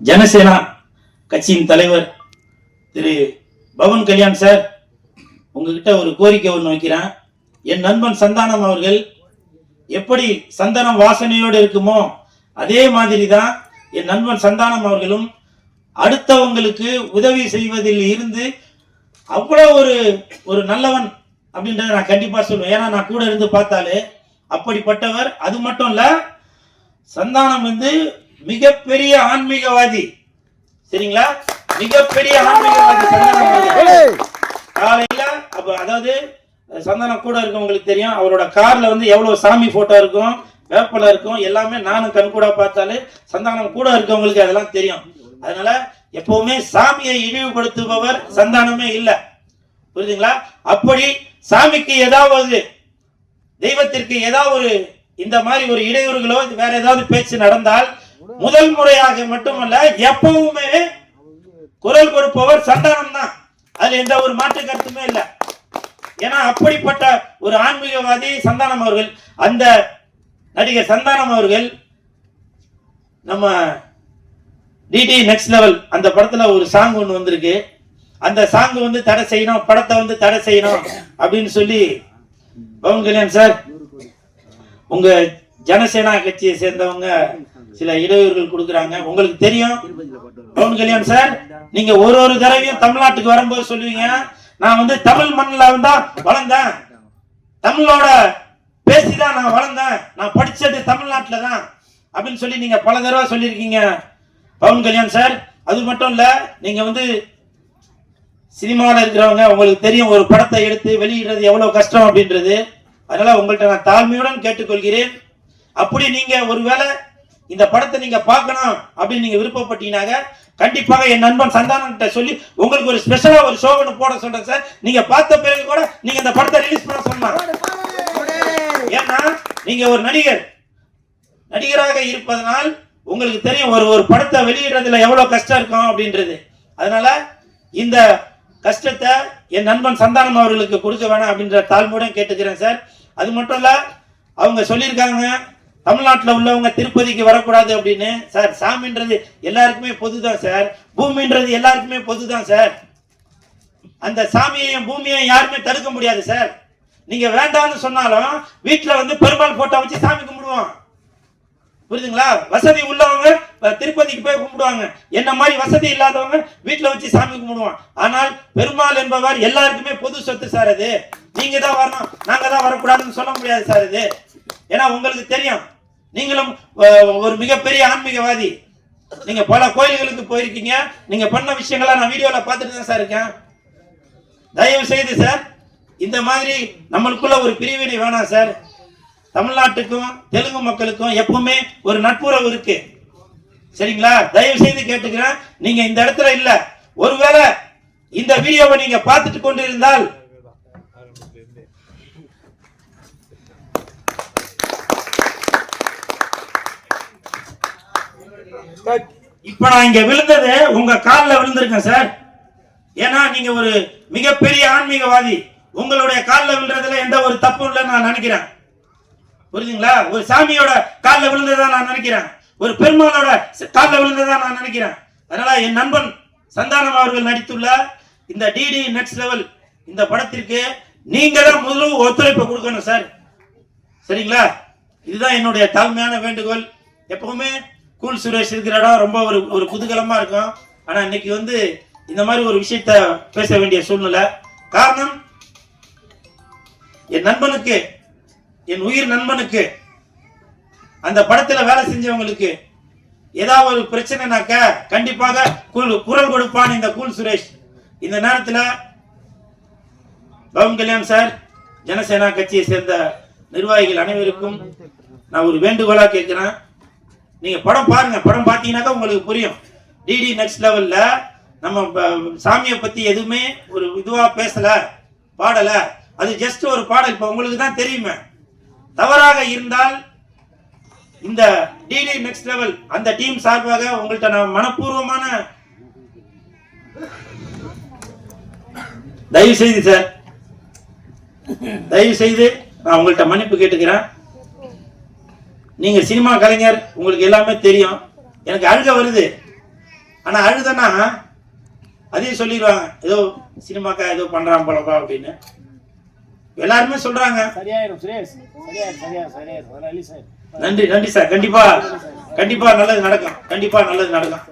ஜனசேனா கட்சியின் தலைவர் திரு பவன் கல்யாண் சார் உங்ககிட்ட ஒரு கோரிக்கை ஒன்று வைக்கிறேன். என் நண்பன் சந்தானம் அவர்கள் எப்படி சந்தனம் வாசனையோடு இருக்குமோ அதே மாதிரி தான் என் நண்பன் சந்தானம் அவர்களும் அடுத்தவங்களுக்கு உதவி செய்வதில் இருந்து அவ்வளோ ஒரு ஒரு நல்லவன் அப்படின்றத நான் கண்டிப்பாக சொல்லுவேன் ஏன்னா நான் கூட இருந்து பார்த்தாலே அப்படிப்பட்டவர். அது மட்டும் இல்லை சந்தானம் வந்து மிகப்பெரிய ஆன்மீகவாதி. சரிங்களா? மிகப்பெரிய ஆன்மீகவாதி. காலையில அப்ப அதாவது சந்தானம் கூட இருக்கவங்களுக்கு தெரியும் அவரோட கார்ல வந்து எவ்வளவு சாமி போட்டோ இருக்கும் வேப்பல இருக்கும் எல்லாமே நானும் கண் கூட பார்த்தாலே சந்தானம் கூட இருக்கவங்களுக்கு அதெல்லாம் தெரியும். அதனால எப்பவுமே சாமியை இழிவுபடுத்துபவர் சந்தானமே இல்ல. புரியுதுங்களா? அப்படி சாமிக்கு ஏதாவது தெய்வத்திற்கு ஏதாவது ஒரு இந்த மாதிரி ஒரு இடையூறுகளோ வேற ஏதாவது பேச்சு நடந்தால் முதல் முறையாக மட்டுமல்ல எப்பவுமே குரல் கொடுப்பவர் சந்தானம் தான் அதுல எந்த ஒரு மாற்று கருத்துமே இல்லை. ஏன்னா அப்படிப்பட்ட ஒரு ஆன்மீகவாதி சந்தானம் அவர்கள் அந்த நடிகர் சந்தானம் அவர்கள் நம்ம டிடி நெக்ஸ்ட் லெவல் அந்த படத்துல ஒரு சாங் ஒன்று வந்திருக்கு. அந்த சாங் வந்து தடை செய்யணும் படத்தை வந்து தடை செய்யணும் அப்படின்னு சொல்லி பவன் கல்யாண் சார் உங்க ஜனசேனா கட்சியை சேர்ந்தவங்க சில இடையூறுகள் கொடுக்குறாங்க. உங்களுக்கு தெரியும்? பவன் கல்யாண் சார் நீங்க ஒரு ஒரு தடவையும் தமிழ்நாட்டுக்கு வரும்போது சொல்லுவீங்க நான் வந்து தமிழ் மண்ணில் தான் வளர்ந்தேன். தமிழோட பேசிதான் நான் வளர்ந்தேன். நான் படிச்சது தமிழ்நாட்டில் தான். அப்படின்னு சொல்லி நீங்க பல தடவை சொல்லியிருக்கீங்க. பவன் கல்யாண் சார் அது மட்டும் இல்ல நீங்க வந்து சினிமாவில் இருக்கிறவங்க உங்களுக்கு தெரியும் ஒரு படத்தை எடுத்து வெளியிடுறது எவ்வளவு கஷ்டம் அப்படின்றது. அதனால உங்கள்கிட்ட நான் தாழ்மையுடன் கேட்டுக்கொள்கிறேன். அப்படி நீங்க ஒருவேளை இந்த படத்தை நீங்க பார்க்கணும் அப்படின்னு நீங்க விருப்பப்பட்டீங்கன்னாக்க கண்டிப்பாக என் நண்பன் சந்தானம் சொல்லி உங்களுக்கு ஒரு ஸ்பெஷலா ஒரு ஷோ போட சொல்றேன் சார். நீங்க பார்த்த பிறகு கூட நீங்க இந்த படத்தை ரிலீஸ் பண்ண சொன்னாங்க ஏன்னா நீங்க ஒரு நடிகர். நடிகராக இருப்பதனால் உங்களுக்கு தெரியும் ஒரு ஒரு படத்தை வெளியிடுறதுல எவ்வளவு கஷ்டம் இருக்கும் அப்படின்றது. அதனால இந்த கஷ்டத்தை என் நண்பன் சந்தானம் அவர்களுக்கு கொடுக்க வேணாம் அப்படின்ற தாழ்மையுடன் கேட்டுக்கிறேன் சார். அது மட்டும் இல்ல அவங்க சொல்லியிருக்காங்க தமிழ்நாட்டில் உள்ளவங்க திருப்பதிக்கு வரக்கூடாது அப்படின்னு சார் சாமின்றது எல்லாருக்குமே பொதுதான் சார். பூமின்றது எல்லாருக்குமே பொதுதான் சார். அந்த சாமியையும் பூமியையும் யாருமே தடுக்க முடியாது சார். நீங்க வேண்டாம்னு சொன்னாலும் வீட்டில் வந்து பெருமாள் போட்டோ வச்சு சாமி கும்பிடுவோம். புரியுதுங்களா? வசதி உள்ளவங்க திருப்பதிக்கு போய் கும்பிடுவாங்க. என்ன மாதிரி வசதி இல்லாதவங்க வீட்டில் வச்சு சாமி கும்பிடுவான் ஆனால் பெருமாள் என்பவர் எல்லாருக்குமே பொது சொத்து சார் அது. நீங்க தான் வரணும். நாங்க தான் வரக்கூடாதுன்னு சொல்ல முடியாது சார் இது. ஏன்னா உங்களுக்கு தெரியும். நீங்களும் ஒரு மிகப்பெரிய ஆன்மீகவாதி. நீங்க பல கோயில்களுக்கு போயிருக்கீங்க. நீங்க பண்ண விஷயங்களை நான் வீடியோல பார்த்துட்டு தான் சார் இருக்கேன். தயவு செய்து சார் இந்த மாதிரி நம்மளுக்குள்ள ஒரு பிரிவினை வேணாம் சார். தமிழ்நாட்டுக்கும் தெலுங்கு மக்களுக்கும் எப்பவுமே ஒரு நட்புறவு இருக்கு. சரிங்களா? தயவு செய்து கேட்டுக்கிறேன். நீங்க இந்த இடத்துல இல்ல. ஒருவேளை இந்த வீடியோவை நீங்க பார்த்துட்டு கொண்டிருந்தால் இப்ப நான் இங்க விழுந்தது உங்க காலில் விழுந்திருக்கேன் சார் ஏன்னா நீங்க ஒரு மிகப்பெரிய ஆன்மீகவாதி. உங்களுடைய காலில் விழுறதுல எந்த ஒரு தப்பும் இல்லைன்னு நான் நினைக்கிறேன். புரியுதுங்களா ஒரு சாமியோட காலில் விழுந்ததா நான் நினைக்கிறேன். ஒரு பெருமாளோட காலில் விழுந்ததா நான் நினைக்கிறேன். அதனால என் நண்பன் சந்தானம் அவர்கள் நடித்துள்ள இந்த டிடி நெக்ஸ்ட் லெவல் இந்த படத்திற்கு நீங்க தான் முழு ஒத்துழைப்பு கொடுக்கணும் சார் சரிங்களா? இதுதான் என்னுடைய தாழ்மையான வேண்டுகோள். எப்பவுமே கூல் சுரேஷ் இருக்கிற இடம் ரொம்ப ஒரு ஒரு குதூகலமா இருக்கும். ஆனா இன்னைக்கு வந்து இந்த மாதிரி ஒரு விஷயத்த பேச வேண்டிய சூழ்நிலை. காரணம் என் நண்பனுக்கு என் உயிர் நண்பனுக்கு அந்த படத்துல வேலை செஞ்சவங்களுக்கு ஏதாவது ஒரு பிரச்சனைனாக்க கண்டிப்பாக கூல் குரல் கொடுப்பான் இந்த கூல் சுரேஷ். இந்த நேரத்தில் பவன் கல்யாண் சார் ஜனசேனா கட்சியை சேர்ந்த நிர்வாகிகள் அனைவருக்கும் நான் ஒரு வேண்டுகோளாக கேட்கிறேன். நீங்க படம் பாருங்க. படம் பார்த்தீங்கன்னாக்கா உங்களுக்கு புரியும். டிடி நெக்ஸ்ட் லெவல்ல நம்ம சாமியை பத்தி எதுவுமே ஒரு இதுவா பேசல பாடல. அது ஜஸ்ட் ஒரு பாடல். இப்ப உங்களுக்கு தான் தெரியுமே. தவறாக இருந்தால் இந்த டிடி நெக்ஸ்ட் லெவல் அந்த டீம் சார்பாக உங்கள்கிட்ட நான் மனப்பூர்வமான தயவு செய்து சார் தயவு செய்து நான் உங்கள்கிட்ட மன்னிப்பு கேட்டுக்கிறேன். நீங்க சினிமா கலைஞர் உங்களுக்கு எல்லாமே தெரியும். எனக்கு அழுக வருது. ஆனா அழுதனா அதையும் சொல்லிடுவாங்க. ஏதோ சினிமாக்கா ஏதோ பண்றான் போலப்பா அப்படின்னு. எல்லாருமே சொல்றாங்க. நன்றி நன்றி சார். கண்டிப்பா கண்டிப்பா நல்லது நடக்கும். கண்டிப்பா நல்லது நடக்கும்.